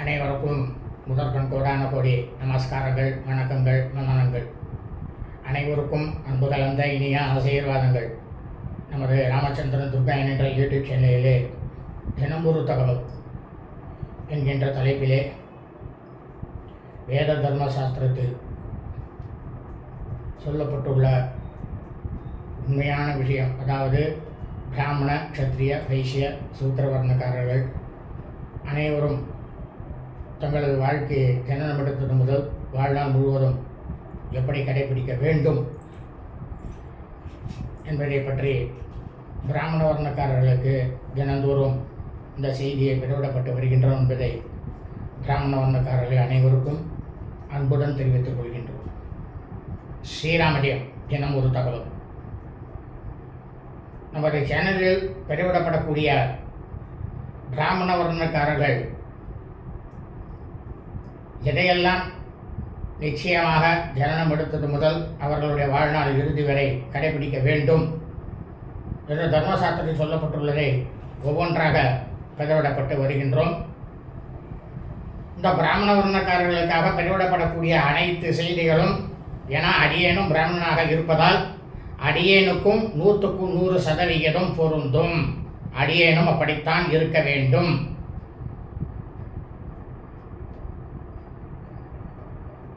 அனைவருக்கும் முதற்கண் கோடான கோடி நமஸ்காரங்கள் வணக்கங்கள் வந்தனங்கள் அனைவருக்கும் அன்பு கலந்த இனிய ஆசீர்வாதங்கள். நமது ராமச்சந்திரன் துர்காயன் என்ற யூடியூப் சேனலிலே தினம்பொரு தகவல் என்கின்ற தலைப்பிலே வேத தர்ம சாஸ்திரத்தில் சொல்லப்பட்டுள்ள உண்மையான விஷயம். அதாவது பிராமண க்ஷத்ரிய வைசிய சூத்திரவர்ணக்காரர்கள் அனைவரும் தங்களது வாழ்க்கையை ஜனனம் எடுத்தது முதல் வாழ்நாள் முழுவதும் எப்படி கடைபிடிக்க வேண்டும் என்பதை பற்றி பிராமண வர்ணக்காரர்களுக்கு தினந்தோறும் இந்த செய்தியை பெறவிடப்பட்டு வருகின்றோம் என்பதை பிராமண வர்ணக்காரர்கள் அனைவருக்கும் அன்புடன் தெரிவித்துக் கொள்கின்றோம். ஸ்ரீராமஜயம் தினம் ஒரு தகவல். நமது சேனலில் பதிவிடப்படக்கூடிய பிராமண வர்ணக்காரர்கள் எதையெல்லாம் நிச்சயமாக ஜனனம் எடுத்தது முதல் அவர்களுடைய வாழ்நாள் இறுதி வரை கடைபிடிக்க வேண்டும் என்று தர்மசாஸ்திரத்தில் சொல்லப்பட்டுள்ளதை ஒவ்வொன்றாக பெதவிடப்பட்டு வருகின்றோம். இந்த பிராமண வர்ணக்காரர்களுக்காக பெருவிடப்படக்கூடிய அனைத்து செய்திகளும் என அடியேனும் பிராமணனாக இருப்பதால் அடியேனுக்கும் நூற்றுக்கும் நூறு சதவிகிதம் பொருந்தும். அடியேனும் அப்படித்தான் இருக்க வேண்டும்.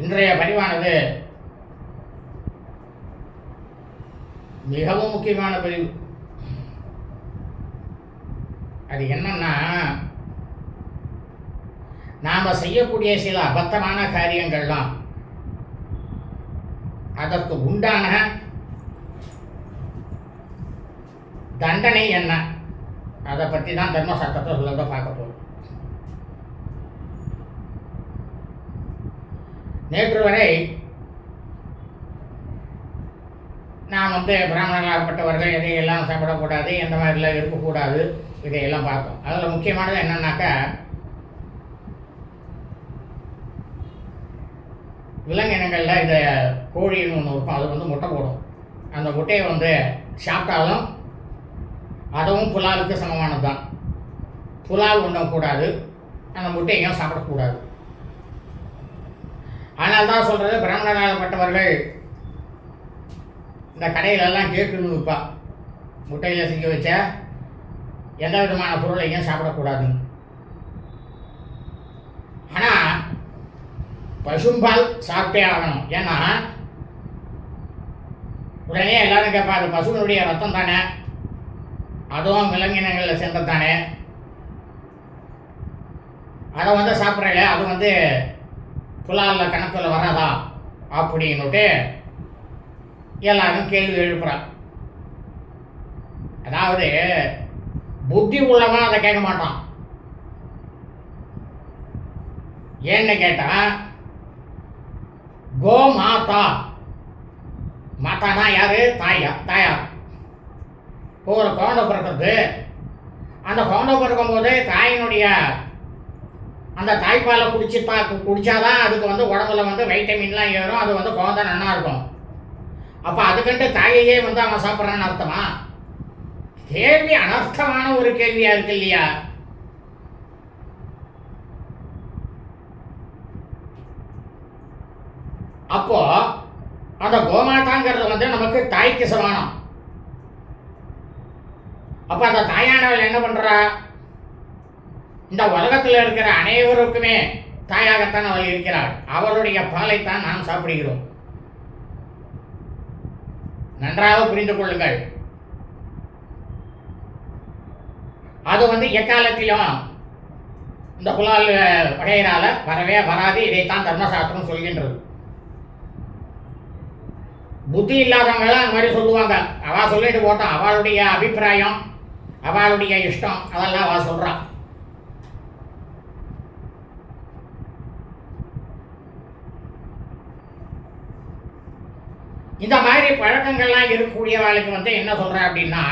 இன்றைய பதிவானது மிகவும் முக்கியமான பதிவு. அது என்னன்னா நாம் செய்யக்கூடிய சில அபத்தமான காரியங்கள்லாம் அதற்கு உண்டான தண்டனை என்ன? அதை பற்றி தான் தர்மசாஸ்திரத்தை சொல்லத பார்க்க போகிறோம் நேற்று வரை நாம் வந்து பிராமணர்களாகப்பட்டவர்கள் எதையெல்லாம் சாப்பிடக்கூடாது எந்த மாதிரிலாம் இருக்கக்கூடாது இதையெல்லாம் பார்த்தோம். அதில் முக்கியமானது என்னன்னாக்கா விலங்கினங்களில் இந்த கோழின்னு ஒன்று இருக்கும் அது வந்து முட்டை போடும். அந்த முட்டையை வந்து சாப்பிட்டாலும் அதுவும் புலாலுக்கு சமமானது தான் புலால் உண்ணக்கூடாது அந்த முட்டையும் சாப்பிடக்கூடாது. ஆனால் தான் சொல்கிறது பிராமணராகப்பட்டவர்கள் இந்த கடையிலெல்லாம் கேக்குன்னு விற்பா முட்டையில் செஞ்சு வச்ச எந்த விதமான பொருளையும் சாப்பிடக்கூடாதுன்னு ஆனால் பசும்பால் சாப்பிட்டே ஆகணும். ஏன்னா உடனே எல்லாரும் கேட்பா அது பசுவினுடைய ரத்தம் தானே? அதுவும் விலங்கினங்களில் சேர்ந்தது தானே? அதை வந்து சாப்பிட்றல அது வந்து புலாலில் கணக்கில் வராதா? அப்படின்னுட்டு எல்லாரும் கேள்வி எழுப்புறான் அதாவது புத்தி உள்ளவன் அதை கேட்க மாட்டான். ஏன்னு கேட்டா கோ மாதா. மாதானா யாரு? தாயா தாயார் ஒவ்வொரு ஒரு குழந்தை பிறக்கிறது. அந்த குழந்தை பிறக்கும்போது தாயினுடைய அந்த தாய்ப்பாலை குடிச்சு பா குடிச்சாதான் அதுக்கு வந்து உடம்புல வந்து வைட்டமின்லாம் ஏறும் அது வந்து குழந்தை நல்லா இருக்கும். அப்போ அதுக்கண்டு தாயையே வந்து அவன் சாப்பிட்றான்னு அர்த்தமா? கேள்வி அனர்த்தமான ஒரு கேள்வியா இருக்கு இல்லையா? அப்போ அந்த கோமாதாங்கிறது வந்து நமக்கு தாய்க்கு சமானம். அப்ப அந்த தாயானவள் என்ன பண்ணுறா இந்த உலகத்தில் இருக்கிற அனைவருக்குமே தாயாகத்தான் அவள் இருக்கிறாள். அவளுடைய பாலைத்தான் நாம் சாப்பிடுகிறோம். நன்றாக புரிந்து கொள்ளுங்கள். அது வந்து எக்காலத்திலும் இந்த புலால் வகையினால வரவே வராது இதைத்தான் தர்மசாஸ்திரம் சொல்கின்றது. புத்தி இல்லாதவங்களாம் அந்த மாதிரி சொல்லுவாங்க. அவ சொல்லிட்டு போட்டான் அவளுடைய அபிப்பிராயம் அவளுடைய இஷ்டம் அதெல்லாம் அவ சொல்கிறான் இந்த மாதிரி பழக்கங்கள்லாம் இருக்கக்கூடியவாளுக்கு வந்து என்ன சொல்கிறேன் அப்படின்னா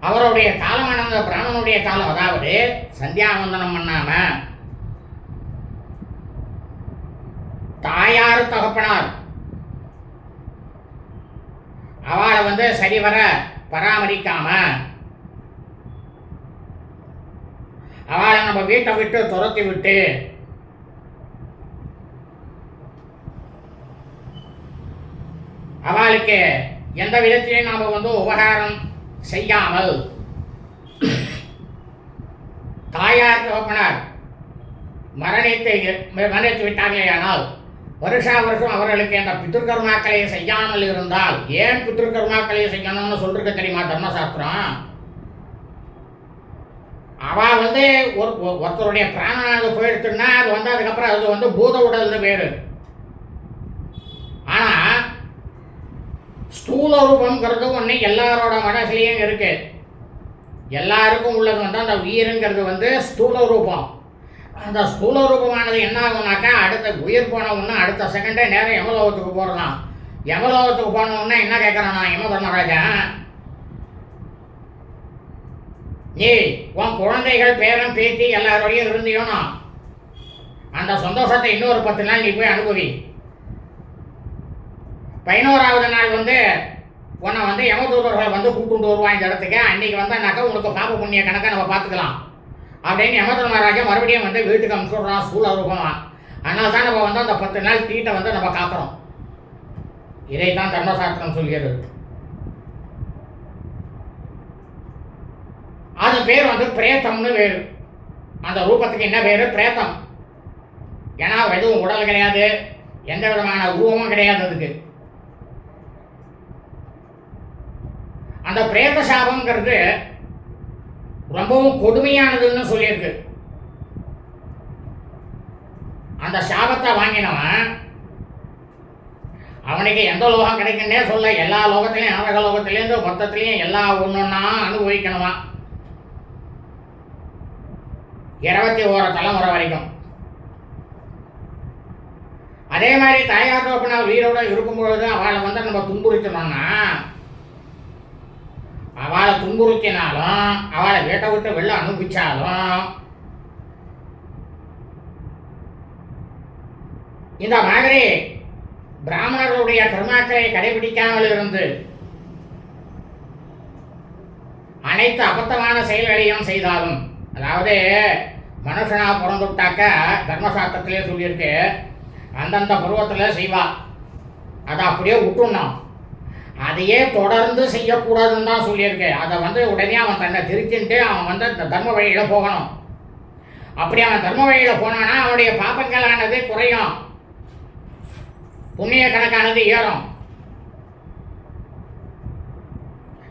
அவருடைய காலமானந்த பிராமணனுடைய காலம் அதாவது சந்தியாவந்தனம் பண்ணாம தாயார் தகப்பனார். அவளை வந்து சரிவர பராமரிக்காம அவளை நம்ம வீட்டை விட்டு துரத்தி விட்டு அவளுக்கு எந்த விதத்திலையும் நாம் வந்து உபகாரம் செய்யாமல். தாயார் தகப்பனார் மரணித்து மரணித்து விட்டார்களேயானால் வருஷா வருஷம் அவர்களுக்கு அந்த பித்ருக்கர்மாக்களை செய்யாமல் இருந்தால் ஏன் பித்ருக்கர்மாக்களை செய்யணும்னு சொல்லிருக்க தெரியுமா தர்மசாஸ்திரம்? அவ வந்து ஒரு ஒருத்தருடைய பிராணனாக போயிடுச்சுன்னா அது வந்து அதுக்கப்புறம் அது வந்து பூத உடல்னு பேர். ஸ்தூல ரூபம்ங்கிறது ஒன்று எல்லாரோட மனசுலேயும் இருக்கு. எல்லாருக்கும் உள்ளது வந்து அந்த உயிருங்கிறது வந்து ஸ்தூல ரூபம் அந்த ஸ்தூல ரூபமானது என்ன ஆகும்னாக்கா அடுத்த உயிர் போன அடுத்த செகண்டே நேரம் யமலோகத்துக்கு போகிறதாம் யமலோகத்துக்கு போன என்ன கேட்குறானா யம தர்மராஜா நீ உன் குழந்தைகள் பேரன் பேத்தி எல்லாரோடையும் இருந்தியோனா? அந்த சந்தோஷத்தை இன்னொரு பத்து நாள் நீ போய் அனுபவி. பதினோராவது நாள் வந்து உன்னை வந்து யமதூதர்கள் வந்து கூப்பிட்டு வருவான் இந்த இடத்துக்கு. அன்னைக்கு வந்தானாக்கா உனக்கு பாப புண்ணிய கணக்கை நம்ம பார்த்துக்கலாம். அப்படின்னு யமதர்மராஜா மறுபடியும் வந்து வீட்டுக்கு அனுப்பிச்சுடுறான் சூழ ரூபமாக அதனால தான் நம்ம வந்து அந்த பத்து நாள் தீட்டை வந்து நம்ம காக்கிறோம். இதைத்தான் தர்மசாஸ்திரம் சொல்கிறது. அது பேர் வந்து பிரேத்தம்னு பேர் அந்த ரூபத்துக்கு என்ன பேர்? பிரேத்தம். ஏன்னா எதுவும் உடல் கிடையாது. எந்த விதமான உருவமும் கிடையாது அதுக்கு. அந்த பிரேத சாபம்ங்கிறது ரொம்பவும் கொடுமையானதுன்னு சொல்லியிருக்கு. அந்த சாபத்தை வாங்கினவன் அவனுக்கு எந்த லோகம் கிடைக்குன்னே சொல்ல எல்லா லோகத்திலையும் நரக லோகத்திலேருந்து மொத்தத்திலையும் எல்லா ஒன்றுன்னா அனுபவிக்கணுமா? இருபத்தி ஓரு தலைமுறை வரைக்கும். அதே மாதிரி தாயார் தோப்பினால் உயிரோட இருக்கும்பொழுது அவளை வந்து நம்ம துன்புறுத்தணும்னா அவளை துன்புறுத்தினாலும் அவளை வீட்டை விட்டு வெளில அனுப்பிச்சாலும் இந்த மாதிரி பிராமணர்களுடைய கர்மாக்களை கடைபிடிக்காமல் இருந்து அனைத்து அபத்தமான செயல்களையும் செய்தாலும் அதாவது மனுஷனாக பிறந்துட்டாக்க தர்மசாஸ்திரத்திலே சொல்லியிருக்கு அந்தந்த பருவத்தில் செய்வா. அதை அப்படியே விட்டுணும் அதையே தொடர்ந்து செய்யக்கூடாதுன்னு தான் சொல்லியிருக்கேன். அதை வந்து உடனே அவன் தன்னை திருத்தின்ட்டு அவன் வந்து இந்த தர்ம வழியில் போகணும். அப்படி அவன் தர்ம வழியில் போனான்னா அவனுடைய பாப்பங்களானது குறையும். புண்ணிய கணக்கானது ஏறும்.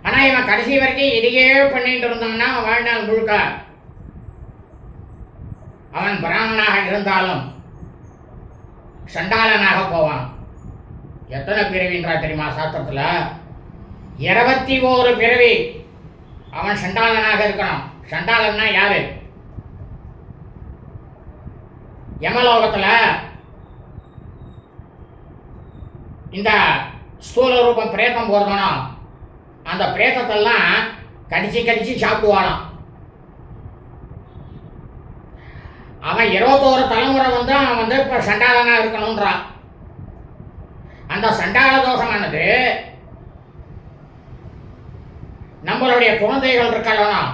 ஆனா இவன் கடைசி வரைக்கும் இதையே பண்ணிட்டு இருந்தான்னா அவன் வாழ்நாள் முழுக்க அவன் பிராமணனாக இருந்தாலும் சண்டாளனாக போவான். எத்தனை பிறவின்றா தெரியுமா சாஸ்திரத்துல? இருபத்தி ஓரு பிறவி. அவன் சண்டாளனாக இருக்கணும். சண்டாளன்னா யாரு? யமலோகத்தில் இந்த ஸ்தூல ரூபம் பிரேத்தம் போறதானோ அந்த பிரேத்தத்தெல்லாம் கடிச்சு கடிச்சு சாப்பிடுவானாம். அவன் இருபத்தோரு தலைமுறை வந்து அவன் வந்து இப்போ சண்டாளனாக இருக்கணுன்றான் அந்த சண்டால தோஷமானது நம்மளுடைய குழந்தைகள் இருக்கலாம்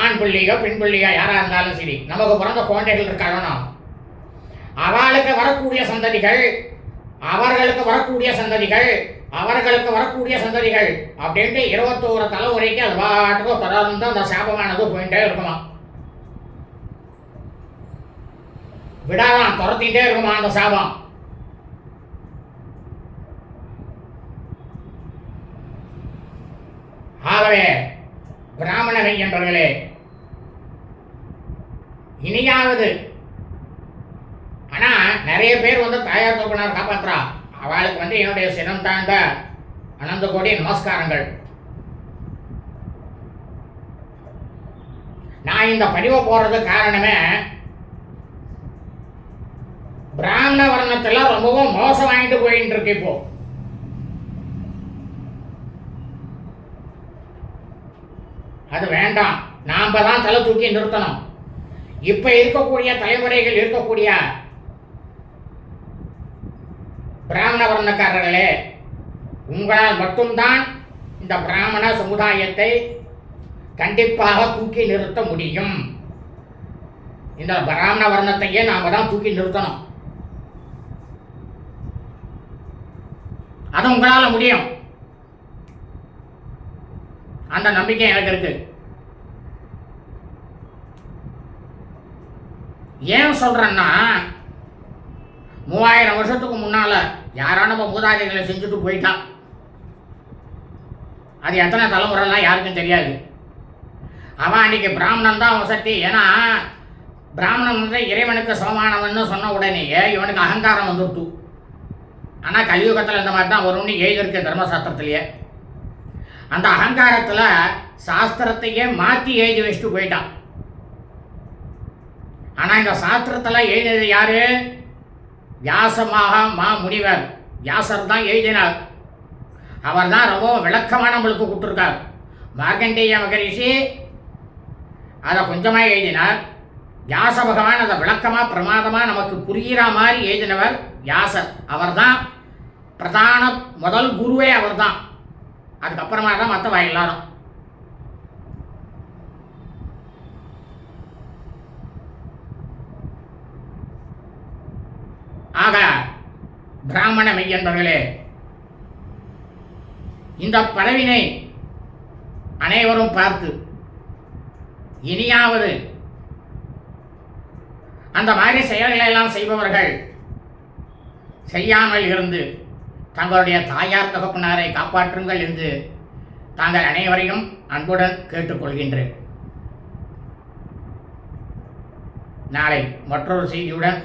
ஆண் பிள்ளையோ பெண் பிள்ளையோ யாரா இருந்தாலும் சரி நமக்கு பிறந்த குழந்தைகள் இருக்கலாம் அவளுக்கு வரக்கூடிய சந்ததிகள் அவர்களுக்கு வரக்கூடிய சந்ததிகள் அவர்களுக்கு வரக்கூடிய சந்ததிகள் அப்படின்ட்டு இருபத்தோரு தலைமுறைக்கு அது பாட்டுக்கும் தொடர்ந்து அந்த சாபமானது போயிட்டே இருக்குமா? விடாதான் துரத்திட்டே இருக்குமா அந்த சாபம்? ஆகவே பிராமணரை என்றவர்களே இனியாவது ஆனால் நிறைய பேர் வந்து தாயார் தோப்பனார் காப்பாத்துறா. அவளுக்கு வந்து என்னுடைய சினம் தாழ்ந்த அனந்த கோடி நமஸ்காரங்கள். நான் இந்த பதிவை போடுறது காரணமே பிராமண வர்ணத்தில் ரொம்பவும் மோசம் வாங்கிட்டு போயின்னு இருக்கு இப்போ. அது வேண்டாம். நாம் தான் தலை தூக்கி நிறுத்தணும். இப்ப இருக்கக்கூடிய தலைமுறைகள் இருக்கக்கூடிய பிராமண வர்ணக்காரர்களே உங்களால் மட்டும்தான் இந்த பிராமண சமுதாயத்தை கண்டிப்பாக தூக்கி நிறுத்த முடியும். இந்த பிராமண வர்ணத்தையே நாம தான் தூக்கி நிறுத்தணும். அது உங்களால் முடியும். அந்த நம்பிக்கை எனக்கு இருக்கு. ஏன் சொல்றேன்னா மூவாயிரம் வருஷத்துக்கு முன்னால யாரோ நம்ம மூதாதைகளை செஞ்சுட்டு போயிட்டான் அது எத்தனை தலைமுறைலாம் யாருக்கும் தெரியாது. அவன் அன்னைக்கு பிராமணன் தான் வசதி ஏன்னா பிராமணன் வந்து இறைவனுக்கு சமமானவன்னு சொன்ன உடனேயே இவனுக்கு அகங்காரம் வந்துருத்து. ஆனால் கலியுகத்தில் இந்த மாதிரி தான் வரும்னு எழுதியிருக்கு தர்மசாஸ்திரத்திலேயே? அந்த அகங்காரத்தில் சாஸ்திரத்தையே மாற்றி எழுதி வச்சுட்டு போயிட்டான். ஆனால் இந்த சாஸ்திரத்தில் எழுதினது யாரு? வியாசமாக மா முனிவர். வியாசர் தான் எழுதினார். அவர் தான் ரொம்ப விளக்கமாக நம்மளுக்கு கொடுத்துருக்கார். மார்க்கண்டேய மகரிஷி அதை கொஞ்சமாக எழுதினார். வியாச பகவான் அதை விளக்கமாக பிரமாதமாக நமக்கு புரிகிற மாதிரி எழுதினவர் வியாசர். அவர்தான் பிரதான முதல் குருவே அவர்தான். அதுக்கப்புறமா தான் மற்ற வாயில் எல்லாரும். ஆக பிராமண மெய்யன்பர்களே இந்த பறவினை அனைவரும் பார்த்து இனியாவது அந்த மாதிரி செயல்களை எல்லாம் செய்பவர்கள் செய்யாமல் இருந்து தங்களுடைய தாயார் தகப்பனாரை காப்பாற்றுங்கள் என்று தாங்கள் அனைவரையும் அன்புடன் கேட்டுக்கொள்கின்றேன். நாளை மற்றொரு செய்தியுடன்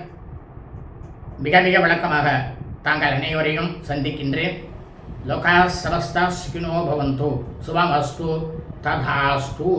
மிக மிக விளக்கமாக தாங்கள் அனைவரையும் சந்திக்கின்றேன். லோகா சமஸ்தா சுகினோ பவந்து. சுபமஸ்து. ததாஸ்து.